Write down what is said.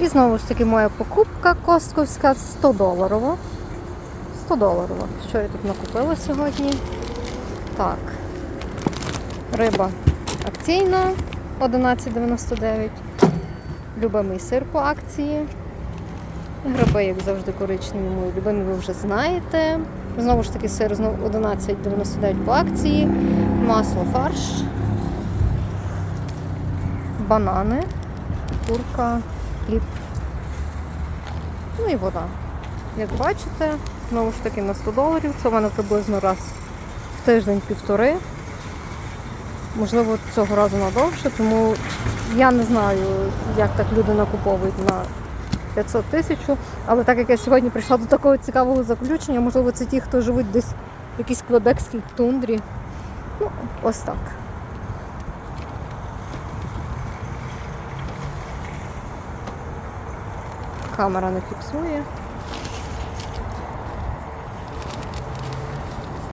І знову ж таки моя покупка костковська 100 доларова. 100 доларова. Що я тут накупила сьогодні? Так. Риба акційна 11,99. Любимий сир по акції. Гриби, як завжди, коричневі мої любимі, ви вже знаєте. Знову ж таки, сир знову 11,99 по акції. Масло фарш. Банани, курка, хліб. Ну і вода. Як бачите, знову ж таки на 100 доларів. Це в мене приблизно раз в тиждень-півтори. Можливо, цього разу надовше, тому я не знаю, як так люди накуповують на 500 тисяч. Але так як я сьогодні прийшла до такого цікавого заключення, можливо, це ті, хто живуть десь в якійсь квебекській тундрі. Ну, ось так. Камера не фіксує.